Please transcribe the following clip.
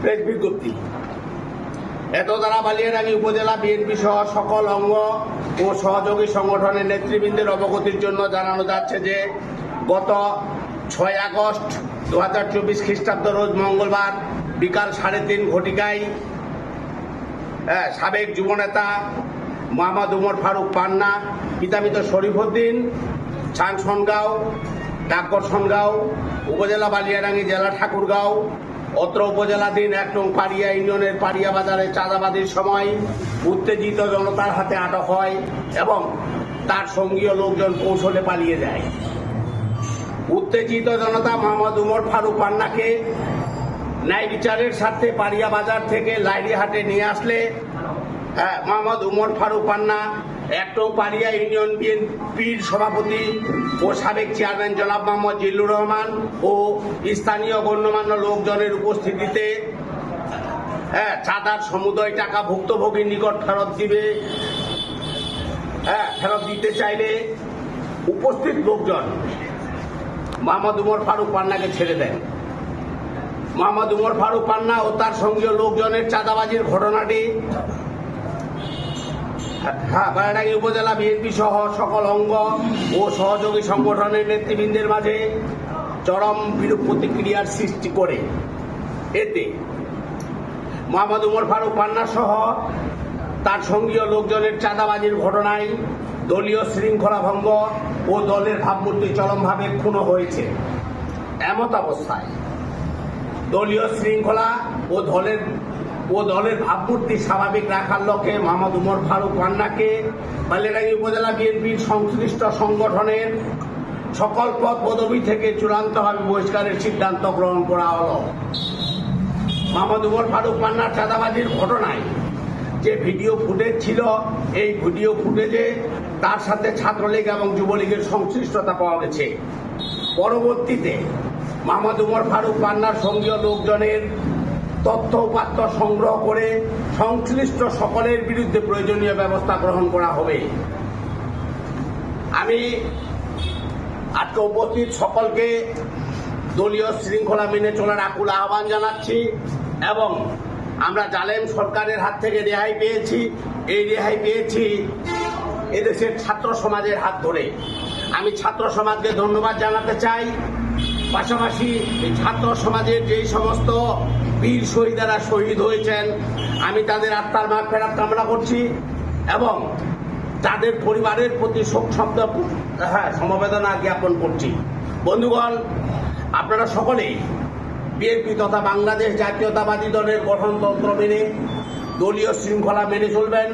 Press বিজ্ঞপ্তি। এত দ্বারা বালিয়াডাঙ্গি উপজেলা বিএনপি সহ সকল অঙ্গ ও সহযোগী সংগঠনের নেতৃবৃন্দের অবগতির জন্য জানানো যাচ্ছে যে গত ছয় আগস্ট দু হাজার চব্বিশ খ্রিস্টাব্দ রোজ মঙ্গলবার বিকাল সাড়ে তিন ঘটিকায় হ্যাঁ, সাবেক যুবনেতা মোহাম্মদ উমর ফারুক পান্না পিতামিত শরীফুদ্দিন ছানসনগাঁও ডাকঘর সনগাঁও উপজেলা বালিয়াডাঙ্গি জেলা ঠাকুরগাঁও অত্র উপজেলাধীন এক নং পাড়িয়া ইউনিয়নের পাড়িয়া বাজারে চাঁদাবাদির সময় উত্তেজিত জনতার হাতে আটক হয় এবং তার সঙ্গীয় লোকজন কৌশলে পালিয়ে যায়। উত্তেজিত জনতা মোহাম্মদ উমর ফারুক পান্নাকে ন্যায় বিচারের স্বার্থে পাড়িয়া বাজার থেকে লাইরিহাটে নিয়ে আসলে মোহাম্মদ উমর ফারুক পান্না একটো পাড়িয়া ইউনিয়ন বিএনপির সভাপতি ও সাবেক চেয়ারম্যান জনাব মোহাম্মদ জিল্লুর রহমান ও স্থানীয় গণ্যমান্য লোকজনের উপস্থিতিতে হ্যাঁ চাঁদার সমুদয় টাকা ভুক্তভোগীর নিকট ফেরত দিবে হ্যাঁ ফেরত দিতে চাইলে উপস্থিত লোকজন মোহাম্মদ উমর ফারুক পান্নাকে ছেড়ে দেন। মোহাম্মদ উমর ফারুক পান্না ও তার সঙ্গীয় লোকজনের চাঁদাবাজির ঘটনাটি হ্যাঁ উপজেলা বিএনপি সহ সকল অঙ্গ ও সহযোগী সংগঠনের নেতৃবৃন্দের মাঝে চরম বিরূপ প্রতিক্রিয়ার সৃষ্টি করে। এতে মোহাম্মদ উমর ফারুক পান্না সহ তার সঙ্গীয় লোকজনের চাঁদাবাজির ঘটনায় দলীয় শৃঙ্খলা ভঙ্গ ও দলের ভাবমূর্তি চরমভাবে ক্ষুণ্ণ হয়েছে। এমত অবস্থায় দলীয় শৃঙ্খলা ও দলের ও দলের ভাবমূর্তি স্বাভাবিক রাখার লক্ষ্যে মোহাম্মদ উমর ফারুক পান্নাকে বালিয়াডাঙ্গি উপজেলা বিএনপির সংশ্লিষ্ট সংগঠনের সকল পদ পদবি থেকে চূড়ান্তভাবে বহিষ্কারের সিদ্ধান্ত গ্রহণ করা হল। মোহাম্মদ উমর ফারুক পান্নার চাঁদাবাজির ঘটনায় যে ভিডিও ফুটেজ ছিল, এই ভিডিও ফুটেজে তার সাথে ছাত্রলীগ এবং যুবলীগের সংশ্লিষ্টতা পাওয়া গেছে। পরবর্তীতে মোহাম্মদ উমর ফারুক পান্নার সঙ্গীয় লোকজনের তথ্য উপাত্ত সংগ্রহ করে সংশ্লিষ্ট সকলের বিরুদ্ধে প্রয়োজনীয় ব্যবস্থা গ্রহণ করা হবে। আমি আজকে উপস্থিত সকলকে দলীয় শৃঙ্খলা মেনে চলার আকুল আহ্বান জানাচ্ছি এবং আমরা জালেম সরকারের হাত থেকে রেহাই পেয়েছি। এই রেহাই পেয়েছি এদেশের ছাত্র সমাজের হাত ধরে। আমি ছাত্র সমাজকে ধন্যবাদ জানাতে চাই। পাশাপাশি ছাত্র সমাজের যেই সমস্ত বীর শহীদারা শহীদ হয়েছেন, আমি তাদের আত্মার মাগ ফেরার কামনা করছি এবং তাদের পরিবারের প্রতি শোক শব্দ হ্যাঁ সমবেদনা জ্ঞাপন করছি। বন্ধুগণ, আপনারা সকলেই বিএনপি তথা বাংলাদেশ জাতীয়তাবাদী দলের গঠনতন্ত্র মেনে দলীয় শৃঙ্খলা মেনে চলবেন।